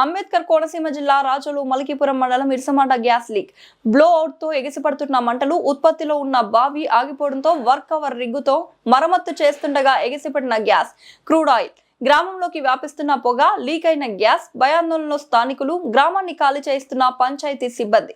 అంబేద్కర్ కోనసీమ జిల్లా రాజోలు మలికిపురం మండలం ఇరసమాట గ్యాస్ లీక్. బ్లో అవుట్తో ఎగిసిపడుతున్న మంటలు ఉత్పత్తిలో ఉన్న బావి ఆగిపోవడంతో వర్క్ అవర్ రిగ్గుతో మరమ్మత్తు చేస్తుండగా ఎగిసిపడిన గ్యాస్ క్రూడ్ ఆయిల్. గ్రామంలోకి వ్యాపిస్తున్న పొగ లీక్ అయిన గ్యాస్ భయాందోళనలో స్థానికులు గ్రామాన్ని ఖాళీ చేయిస్తున్న పంచాయతీ సిబ్బంది.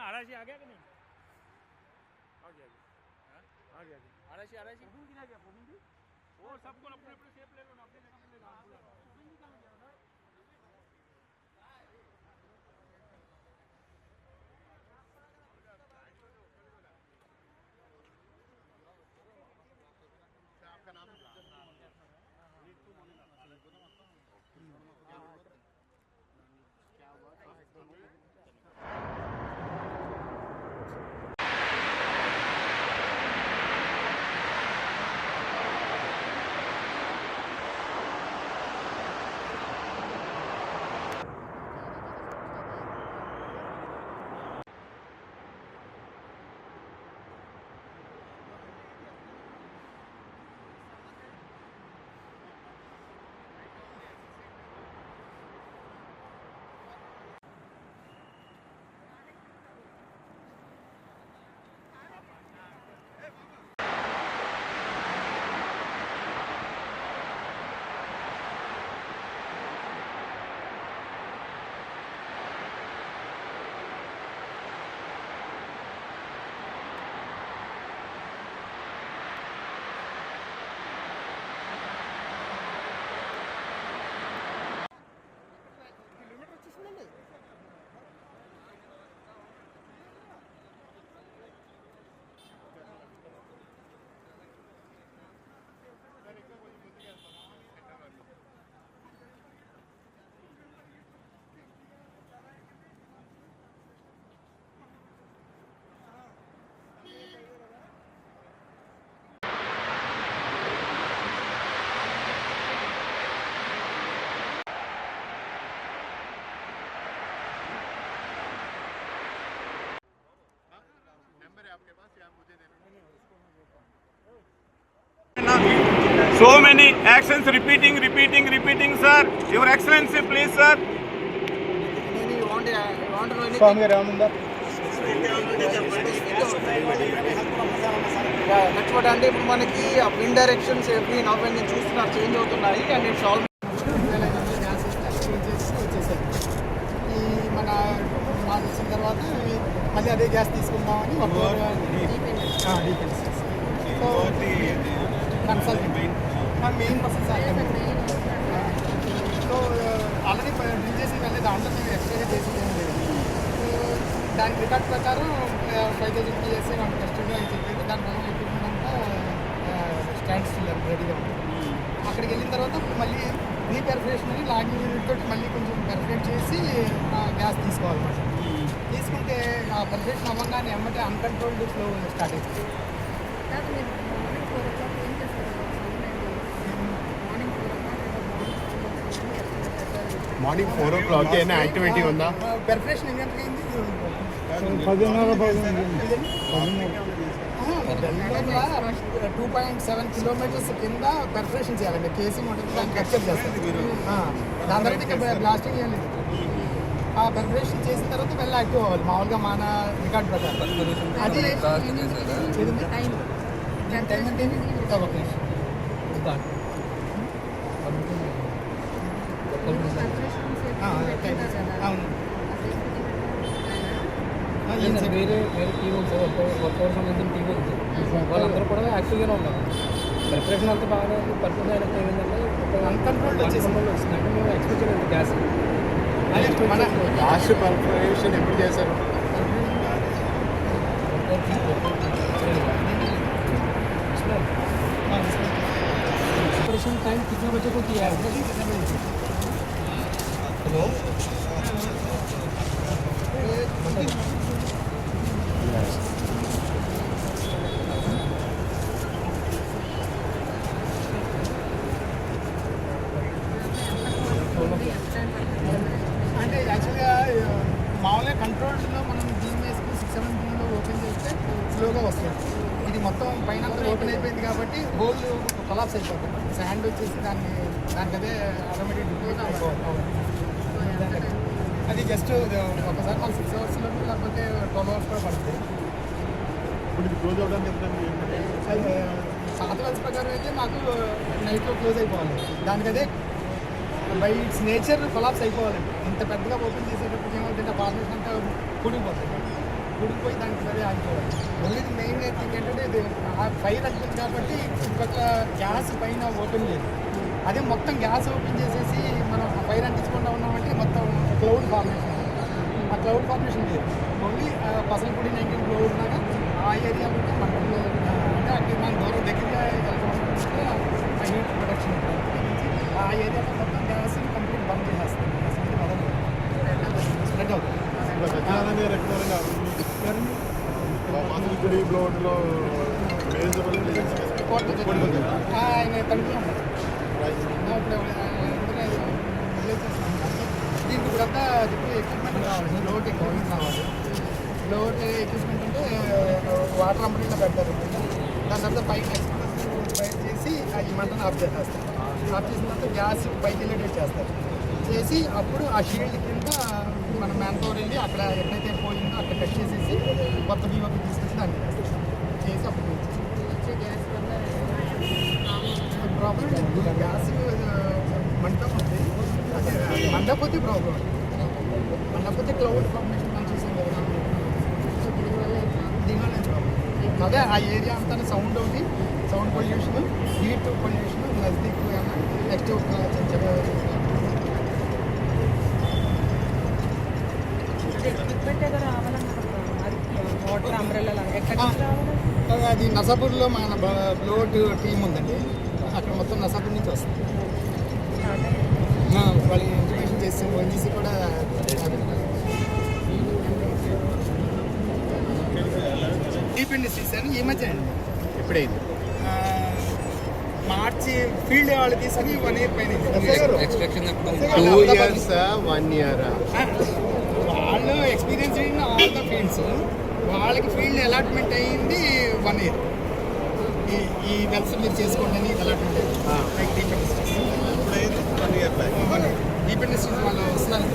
अपना आराशी आ गया कि नहीं? आ गया हाँ? आ गया आराशी आराशी किधर गया वो सबको अपने अपने शेप ले लो अपनी जगह पे ले लो। So many actions repeating, repeating, repeating, sir. Your Excellency, please, sir. స్వామి గారు ఏమన్నా నెక్స్ట్ అంటే ఇప్పుడు మనకి విండ్ డైరెక్షన్స్ ఎవ్రీ నవ్ నేను చూస్తున్నారు చేంజ్ అవుతున్నాయి. అండ్ ఇట్స్ ఆల్ ఈ మన మాకు వచ్చిన తర్వాత మళ్ళీ అదే గ్యాస్ తీసుకుందామని ఒక మన main person sir. So already drill చేసి వెళ్ళి దాంట్లో మేము ఎక్స్ట్రా చేసి ఏం లేదు. సో దాని రికార్డ్ ప్రకారం ఫైవ్ థౌసండ్ పిఎస్ఏ మనం టెస్టింగ్ అని చెప్పింది దాని ప్రకారం ఎక్విప్మెంట్ అంతా స్టాండ్ స్టిల్ రెడీగా ఉంది. అక్కడికి వెళ్ళిన తర్వాత మళ్ళీ రీపెర్ఫరేషన్ అని లాగింగ్ యూనిట్ తోటి మళ్ళీ కొంచెం పెర్ఫరేట్ చేసి గ్యాస్ తీసుకోవాలన్నమాట. తీసుకుంటే ఆ పెర్ఫరేషన్ అవ్వగానే ఎమ్మటే అన్కంట్రోల్డ్ ఫ్లో స్టార్ట్ అవుతుంది మార్నింగ్ ఫోర్ ఓ క్లాక్ ఏమైనా యాక్టివిటీ ఉందా? పెర్ఫరేషన్ అయింది? టూ పాయింట్ సెవెన్ కిలోమీటర్స్ కింద పెర్ఫరేషన్ చేయాలండి. కేసింగ్ ఉంటుంది దాన్ని కప్చర్ చేస్తారు. ఆ, దాని తర్వాత బ్లాస్టింగ్ చేయాలి ఆ పెర్ఫరేషన్ చేసిన తర్వాత వెళ్ళి యాక్టివ్ అవ్వాలి. మామూలుగా మన రికార్డ్ ప్రకారం. అది ఏది? అవును వేరే వేరే టీం ఉంది సార్ వర్క్ వర్కౌట్ సంబంధించిన టీం ఉంది వాళ్ళందరూ కూడా యాక్టివ్గానే ఉన్నారు ప్రిపరేషన్ అంతా బాగానే ఉంది పర్ఫెక్ట్ అయినప్పుడు ఏమైందంటే Uncontrolled వచ్చేసింది. Uncontrolled వచ్చింది అంటే మేము ఎక్స్పెక్ట్ చేయలేదు గ్యాస్ మన లాస్ట్ పర్ఫరేషన్ ఎప్పుడు చేశారు ऑपरेशन टाइम कितने बजे को किया है हेलो అంటే యాక్చువల్గా మామూలుగా కంట్రోల్స్లో మనం దీని వేసుకుని సిక్స్ సెవెన్లో ఓపెన్ చేస్తే స్లోగా వస్తుంది. ఇది మొత్తం పైన ఓపెన్ అయిపోయింది కాబట్టి హోల్ కొలాప్స్ అయిపోతుంది. శాండ్ వచ్చేసి దాన్ని దానికి అదే ఆటోమేటిక్ అది జస్ట్ ఒకసారి మనం సిక్స్ అవర్స్లో లేకపోతే ట్వెల్వ్ అవర్స్ కూడా పడుతుంది. ఇప్పుడు క్లోజ్ అవడానికి? అది పాత వెల్స్ ప్రకారం అయితే మాకు నైట్లో క్లోజ్ అయిపోవాలి దానికి అదే బై ఇట్స్ నేచర్ కొలాప్స్ అయిపోవాలి. ఇంత పెద్దగా ఓపెన్ చేసేటప్పుడు ఏమవుతుందంటే పార్టీషన్ అంతా కూడిపోతుంది కూడిపోయి దానికి సరే ఆగిపోవాలి. ఓన్లీ మెయిన్ థింగ్ ఏంటంటే ఇది ఆ ఫైర్ అంటుంది కాబట్టి చుట్టుపక్కల గ్యాస్ పైన ఓపెన్ లేదు అదే మొత్తం గ్యాస్ ఓపెన్ చేసేసి మనం ఫైర్ మొత్తం క్లౌడ్ ఫార్మేషన్ ఆ క్లౌడ్ ఫార్మేషన్ లేదు. ఓన్లీ పసలపూడి నైన్టీన్ క్లౌడ్ లాగా ఆ ఏరియాలో మనకు ఆ, అంటే అక్కడ మనం దూరం దగ్గరగా వెళ్తాం ఆ హీట్ ప్రొడక్షన్ ఆ ఏరియాలో మొత్తం గ్యాస్ కంప్లీట్ బంద్ చేసేస్తుంది. మొదలు స్ప్రెడ్ అవుతుంది. మాసలపూడి బ్లోడ్లో ఆయన తండ్రి ఉన్నారు. ఆ, ఇప్పుడు ఆయన అందరూ village చేస్తున్నారు. ఇప్పుడంతా చెప్పి ఎక్విప్మెంట్ కావాలి. లోట్ ఎక్విప్మెంట్ కావాలి. లోట్ ఎక్విప్మెంట్ అంటే వాటర్ అంబరీలో పెడతారు. దాని తర్వాత పైకి బయట చేసి ఆ ఈ మంటను ఆఫ్ చేసేస్తారు. ఆఫ్ చేసిన తర్వాత గ్యాస్ పైకి వెళ్ళేటట్టు చేస్తారు. చేసి అప్పుడు ఆ షీల్డ్ కింద మన మ్యాన్ పవర్ వెళ్ళి అక్కడ ఎక్కడైతే పోయిందో అక్కడ కట్ చేసేసి కొత్త బీవోకి తీసుకొచ్చి దాన్ని. చేసి అప్పుడు ప్రాబ్లం లేదు. గ్యాస్ మంటం ఉంది మండపోతే ప్రాబ్లం మండపోతే క్లౌడ్ ఫార్మేషన్ మనం. చూసాం కదా? దీనివల్ల అదే ఆ ఏరియా అంతా సౌండ్ ఒకటి సౌండ్ పొల్యూషన్ హీట్ పొల్యూషన్ నజదీక్ నెక్స్ట్ రావాలి? అది నసాపూర్లో మన బ్లోడ్ టీం ఉందండి. అక్కడ మొత్తం నసాపూర్ నుంచి వస్తుంది. డీప్ ఇండస్ట్రీస్ అని ఈ మధ్య అండి ఎప్పుడైంది మార్చి ఫీల్డ్ వాళ్ళు తీసుకుని వన్ ఇయర్ పైన టూ ఇయర్స్ వన్ ఇయర్ ఆ, వాళ్ళు experience in all the fields వాళ్ళకి ఫీల్డ్ అలాట్మెంట్ అయ్యింది వన్ ఇయర్ ఈ ఈ వెల్స్ మీరు చేసుకోండి అని అలాట్మెంట్ అయింది like Deep Industries Deep Industries వాళ్ళు వస్తున్నారు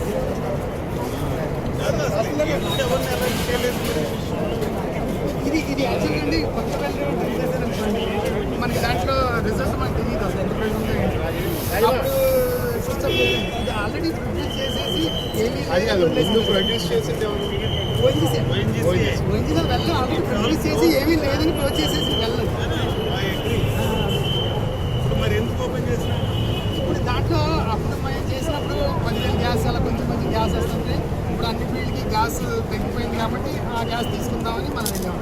ఇది యాక్చువల్గా అండి కొత్త మనకి దాంట్లో రిజల్ట్ మనకి తెలియదు అసలు ఎంత సిస్టమ్ ఇది ఆల్రెడీ ప్రొడ్యూస్ చేసేసి ఏమీ అది ముందు ప్రొడ్యూస్ చేసింది. ఎవరు? ఓఎన్జీసీ ఓఎన్జీసీ వెళ్ళి ఆల్రెడీ ప్రొడ్యూస్ చేసి ఏమీ లేదని క్లోజ్ చేసేసి వెళ్ళదు మరి ఎందుకు ఓపెన్ చేసిన ఇప్పుడు దాంట్లో అప్పుడు చేసినప్పుడు పదివేలు గ్యాస్ అలా కొంచెం కొంచెం గ్యాస్ వస్తుంది. ఇప్పుడు అన్ని ఫీల్డ్కి గ్యాస్ తగ్గిపోయింది కాబట్టి ఆ గ్యాస్ తీసుకుందామని మనం వెళ్ళాము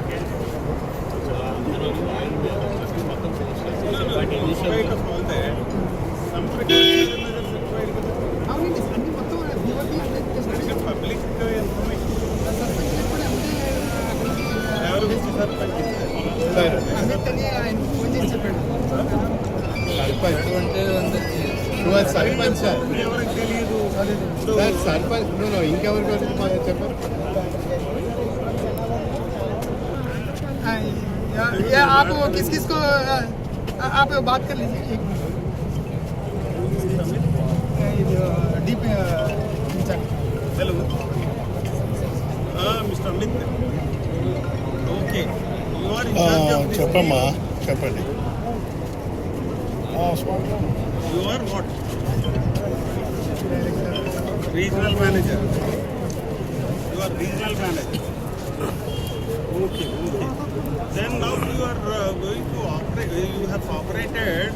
చెప్పాడు సర్పంచ్ సర్పంచ్ సార్ చెప్పారు या, या आप वो किस किस को आ, आप बात कर लीजिए एक minute Deep hello mister Amit okay you are in charge of చెప్పమ్మా చెప్పండి you are what regional manager you are regional manager Then now you are uh, going to operate, you have operated